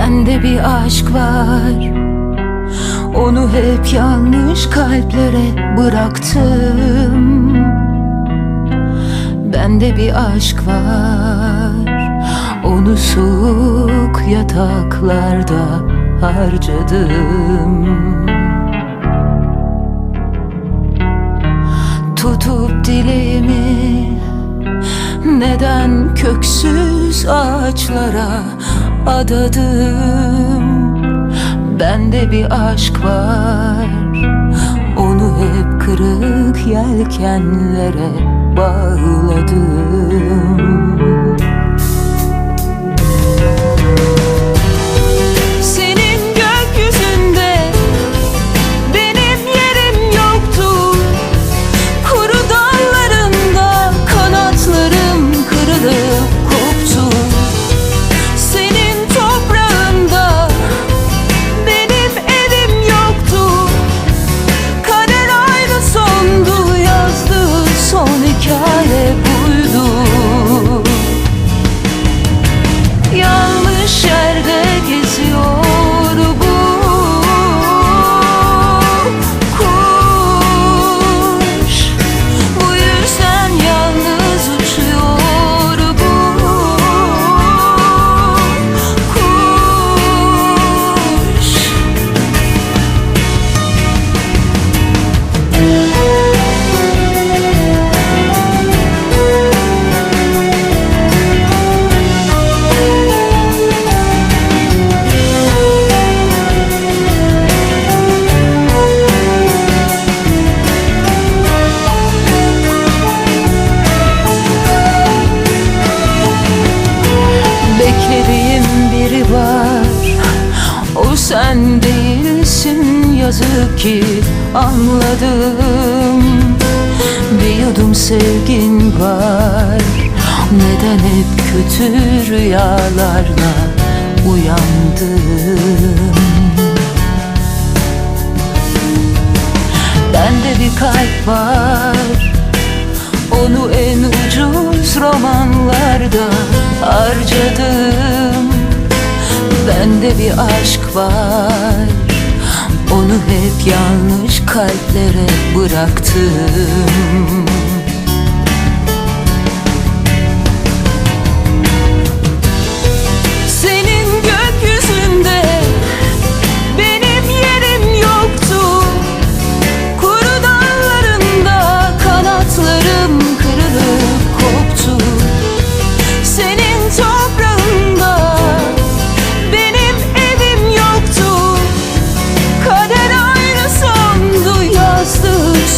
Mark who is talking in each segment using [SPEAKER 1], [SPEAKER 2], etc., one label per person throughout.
[SPEAKER 1] Bende bir aşk var. Onu hep yanlış kalplere bıraktım. Bende bir aşk var. Onu soğuk yataklarda harcadım. Tutup dileğimi neden köksüz ağaçlara adadım. Bende bir aşk var. Onu hep kırık yelkenlere bağladım sen değilsin yazık ki anladım. Bir yudum sevgin var. Neden hep kötü rüyalarla uyandım Bende bir kalp var. Onu en ucuz romanlarda harcadım Bende bir aşk var. Onu hep yanlış kalplere bıraktım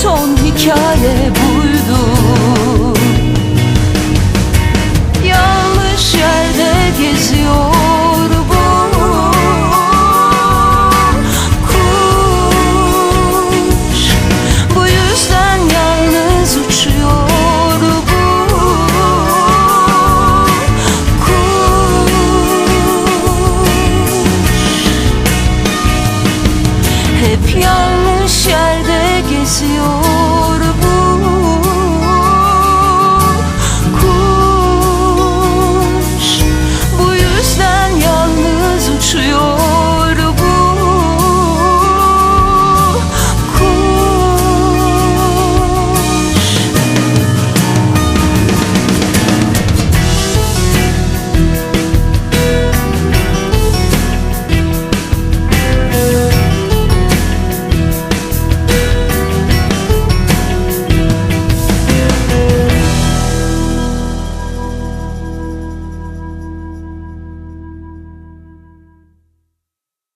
[SPEAKER 1] son